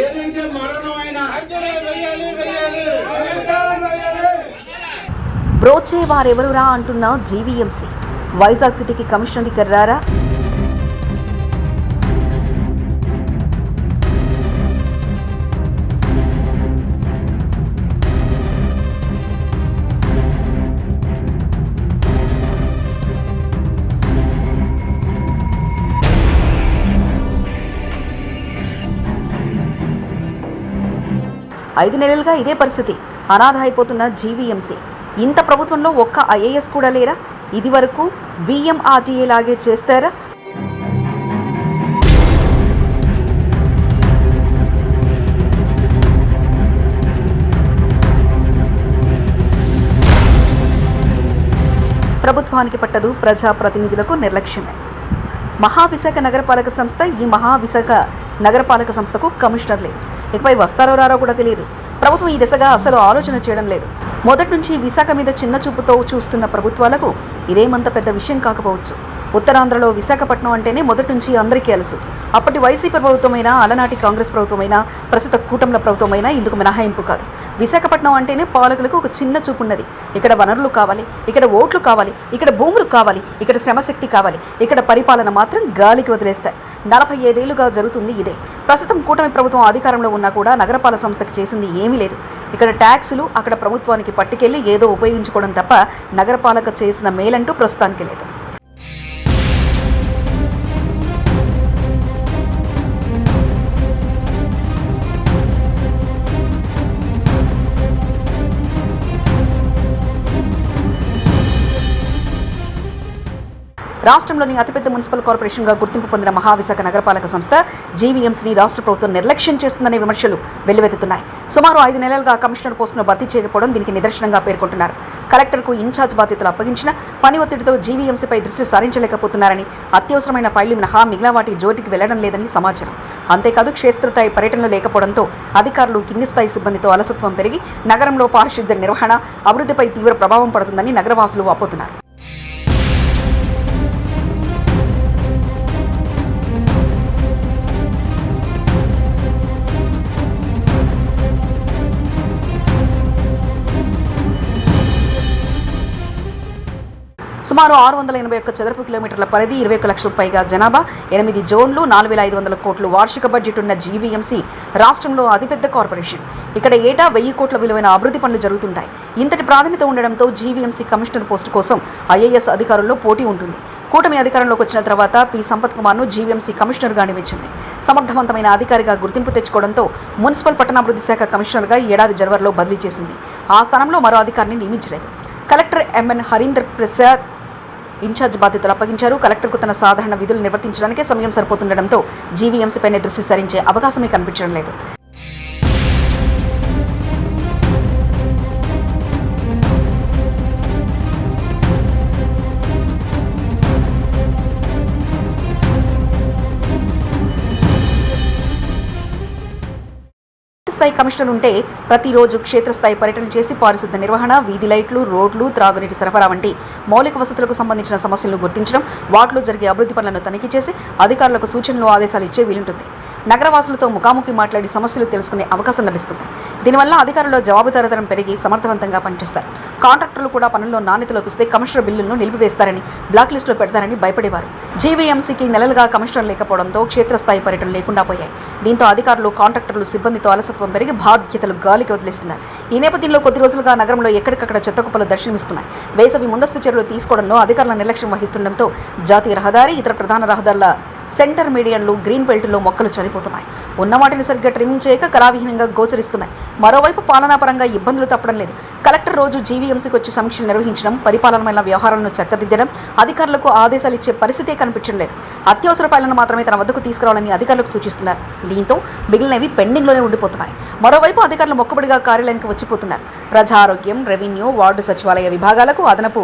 ఏదైతే మరణమైన బ్రోచే వారెవరురా అంటున్న జీవీఎంసీ. వైజాగ్ సిటీకి కమిషనర్ ఇక రారా ఐదు నెలలుగా ఇదే పరిస్థితి. అనాథ అయిపోతున్న జీవీఎంసీ. ఇంత ప్రభుత్వంలో ఒక్క ఐఏఎస్ కూడా లేరా? ఇది వరకు విఎంఆర్టీఏ లాగే చేస్తారా? ప్రభుత్వానికి పట్టదు ప్రజాప్రతినిధులకు నిర్లక్ష్యమే. మహావిశాఖ నగరపాలక సంస్థ ఈ మహావిశాఖ నగరపాలక సంస్థకు కమిషనర్ లేదు ఇకపై వస్తారో రారో కూడా తెలియదు. ప్రభుత్వం ఈ దిశగా అసలు ఆలోచన చేయడం లేదు. మొదటి నుంచి విశాఖ మీద చిన్న చూపుతో చూస్తున్న ప్రభుత్వాలకు ఇదేమంత పెద్ద విషయం కాకపోవచ్చు. ఉత్తరాంధ్రలో విశాఖపట్నం అంటేనే మొదటి నుంచి అందరికీ తెలుసు అప్పటి వైసీపీ ప్రభుత్వమైనా అలనాటి కాంగ్రెస్ ప్రభుత్వమైనా ప్రస్తుత కూటమిల ప్రభుత్వమైనా ఇందుకు మినహాయింపు కాదు. విశాఖపట్నం అంటేనే పాలకులకు ఒక చిన్న చూపు ఉన్నది. ఇక్కడ వనరులు కావాలి ఇక్కడ ఓట్లు కావాలి ఇక్కడ భూములు కావాలి ఇక్కడ శ్రమశక్తి కావాలి ఇక్కడ పరిపాలన మాత్రం గాలికి వదిలేస్తాయి. నలభై ఐదేళ్ళుగా జరుగుతుంది ఇదే. ప్రస్తుతం కూటమి ప్రభుత్వం అధికారంలో ఉన్నా కూడా నగరపాల సంస్థకు చేసింది ఏమీ లేదు. ఇక్కడ ట్యాక్సులు అక్కడ ప్రభుత్వానికి పట్టుకెళ్ళి ఏదో ఉపయోగించుకోవడం తప్ప నగరపాలక చేసిన మేలంటూ ప్రస్తుతానికి లేదు. రాష్ట్రంలోని అతిపెద్ద మున్సిపల్ కార్పొరేషన్గా గుర్తింపు పొందిన మహావిశాఖ నగరపాలక సంస్థ జీవీఎంసీని రాష్ట్ర ప్రభుత్వం నిర్లక్ష్యం చేస్తుందనే విమర్శలు వెల్లువెత్తుతున్నాయి. సుమారు ఐదు నెలలుగా కమిషనర్ పోస్టును భర్తీ చేయకపోవడం దీనికి నిదర్శనంగా పేర్కొంటున్నారు. కలెక్టర్కు ఇన్ఛార్జ్ బాధ్యతలు అప్పగించిన పని ఒత్తిడితో జీవీఎంసీపై దృష్టి సారించలేకపోతున్నారని అత్యవసరమైన ఫైళ్ళు మినహా మిగిలిన వాటి జోటికి వెళ్ళడం లేదని సమాచారం. అంతేకాదు క్షేత్రస్థాయి పర్యటనలు లేకపోవడంతో అధికారులు కింది స్థాయి సిబ్బందితో అలసత్వం పెరిగి నగరంలో పారిశుద్ధ్య నిర్వహణ అభివృద్ధిపై తీవ్ర ప్రభావం పడుతుందని నగరవాసులు వాపోతున్నారు సుమారు ఆరు వందల ఎనభై ఒక్క చదరపు కిలోమీటర్ల పరిధి ఇరవై ఒక్క లక్షలకు పైగా జనాభా ఎనిమిది జోన్లు నాలుగు వేల ఐదు వందల కోట్లు వార్షిక బడ్జెట్ ఉన్న జీవీఎంసీ రాష్ట్రంలో అతిపెద్ద కార్పొరేషన్. ఇక్కడ ఏటా వెయ్యి కోట్ల విలువైన అభివృద్ధి పనులు జరుగుతుంటాయి. ఇంతటి ప్రాధాన్యత ఉండడంతో జీవీఎంసీ కమిషనర్ పోస్టు కోసం ఐఏఎస్ అధికారుల్లో పోటీ ఉంటుంది. కూటమి అధికారంలోకి వచ్చిన తర్వాత పి. సంపత్ కుమార్ను జీవీఎంసీ కమిషనర్గా నియమించింది. సమర్థవంతమైన అధికారిగా గుర్తింపు తెచ్చుకోవడంతో మున్సిపల్ పట్టణాభివృద్ధి శాఖ కమిషనర్గా ఏడాది జనవరిలో బదిలీ చేసింది. ఆ స్థానంలో మరో అధికారిని నియమించలేదు. Collector MN Harinder Prasad incharge బాధ్యతలు అప్పగించారు. కలెక్టర్కు తన సాధారణ విధులు నిర్వర్తించడానికే సమయం సరిపోతుండటంతో జీవీఎంసీపైనే దృష్టి సారించే అవకాశమే కనిపించడం లేదు. స్థాయి కమిషనర్ ఉంటే ప్రతిరోజు క్షేత్రస్థాయి పర్యటనలు చేసి పారిశుద్ధ నిర్వహణ వీధి లైట్లు రోడ్లు త్రాగునీటి సరఫరా వంటి మౌలిక వసతులకు సంబంధించిన సమస్యలను గుర్తించడం వాటిలో జరిగే అభివృద్ధి పనులను తనిఖీ చేసి అధికారులకు సూచనలు ఆదేశాలు ఇచ్చే వీలుంటుంది. నగరవాసులతో ముఖాముఖి మాట్లాడి సమస్యలు తెలుసుకునే అవకాశం లభిస్తుంది. దీనివల్ల అధికారుల్లో జవాబుదారీతనం పెరిగి సమర్థవంతంగా పనిచేస్తారు. కాంట్రాక్టర్లు కూడా పనుల్లో నాణ్యత లోపిస్తే కమిషనర్ బిల్లులను నిలిపివేస్తారని బ్లాక్ లిస్టులో పెడతారని భయపడేవారు. జీవీఎంసీకి నెలలుగా కమిషనర్ లేకపోవడంతో క్షేత్రస్థాయి పర్యటన లేకుండా పోయాయి. దీంతో అధికారులు కాంట్రాక్టర్లు సిబ్బందితో అలసత్వం పెరిగి బాధ్యతలు గాలికి వదిలేస్తున్నారు ఈ నేపథ్యంలో కొద్ది రోజులుగా నగరంలో ఎక్కడికక్కడ చెత్త కుప్పలు దర్శనమిస్తున్నాయి. వేసవి ముందస్తు చర్యలు తీసుకోవడంలో అధికారుల నిర్లక్ష్యం వహిస్తుండటంతో జాతీయ రహదారి ఇతర ప్రధాన రహదారుల సెంటర్ మీడియన్లు గ్రీన్ బెల్ట్లో మొక్కలు చనిపోతున్నాయి. ఉన్న వాటిని సరిగ్గా ట్రిమింగ్ చేయక కళావిహీనంగా గోచరిస్తున్నాయి. మరోవైపు పాలనాపరంగా ఇబ్బందులు తప్పడం లేదు. కలెక్టర్ రోజు జీవీఎంసీకి వచ్చి సమీక్షలు నిర్వహించడం పరిపాలనమైన వ్యవహారాలను చక్కదిద్దడం అధికారులకు ఆదేశాలు ఇచ్చే పరిస్థితే కనిపించడం లేదు. అత్యవసర ఫైళ్ళను మాత్రమే తన వద్దకు తీసుకురావాలని అధికారులకు సూచిస్తున్నారు. దీంతో మిగిలినవి పెండింగ్లోనే ఉండిపోతున్నాయి. మరోవైపు అధికారులు మొక్కబడిగా కార్యాలయానికి వచ్చిపోతున్నారు. ప్రజారోగ్యం రెవెన్యూ వార్డు సచివాలయ విభాగాలకు అదనపు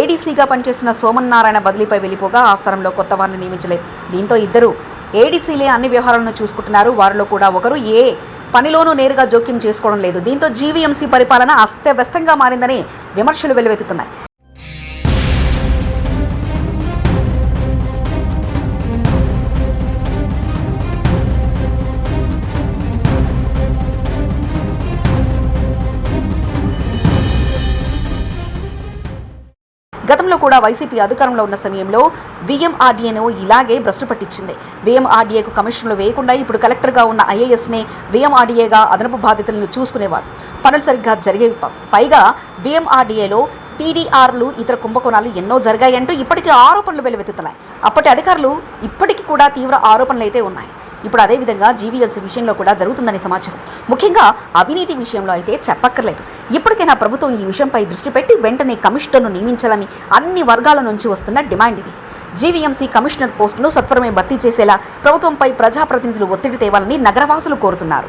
ఏడీసీగా పనిచేసిన సోమన్నారాయణ బదిలీపై వెళ్ళిపోగా ఆ స్థానంలో కొత్త వారిని నియమించలేదు. దీంతో ఇద్దరు ఏడీసీలే అన్ని వ్యవహారాలను చూసుకుంటున్నారు. వారిలో కూడా ఒకరు ఏ పనిలోనూ నేరుగా జోక్యం చేసుకోవడం లేదు. దీంతో జీవీఎంసీ పరిపాలన అస్తవ్యస్తంగా మారిందని విమర్శలు వెల్లువెత్తుతున్నాయి గతంలో కూడా వైసీపీ అధికారంలో ఉన్న సమయంలో విఎంఆర్డీఏను ఇలాగే భ్రష్టు పట్టించింది. విఎంఆర్డీఏకు కమిషన్లు వేయకుండా ఇప్పుడు కలెక్టర్గా ఉన్న ఐఏఎస్నే విఎంఆర్డీఏగా అదనపు బాధ్యతలను చూసుకునేవారు. పనులు సరిగ్గా జరిగేవి పైగా విఎంఆర్డీఏలో టీడీఆర్లు ఇతర కుంభకోణాలు ఎన్నో జరిగాయంటూ ఇప్పటికీ ఆరోపణలు వెలువెత్తుతున్నాయి. అప్పటి అధికారులు ఇప్పటికీ కూడా తీవ్ర ఆరోపణలు అయితే ఉన్నాయి. ఇప్పుడు అదేవిధంగా జీవీఎల్సీ విషయంలో కూడా జరుగుతుందని సమాచారం. ముఖ్యంగా అవినీతి విషయంలో అయితే చెప్పక్కర్లేదు. ఇప్పటికైనా ప్రభుత్వం ఈ విషయంపై దృష్టి పెట్టి వెంటనే కమిషనర్ను నియమించాలని అన్ని వర్గాల నుంచి వస్తున్న డిమాండ్ ఇది. జీవీఎంసీ కమిషనర్ పోస్టును సత్వరమే భర్తీ చేసేలా ప్రభుత్వంపై ప్రజాప్రతినిధులు ఒత్తిడి తేవాలని నగరవాసులు కోరుతున్నారు.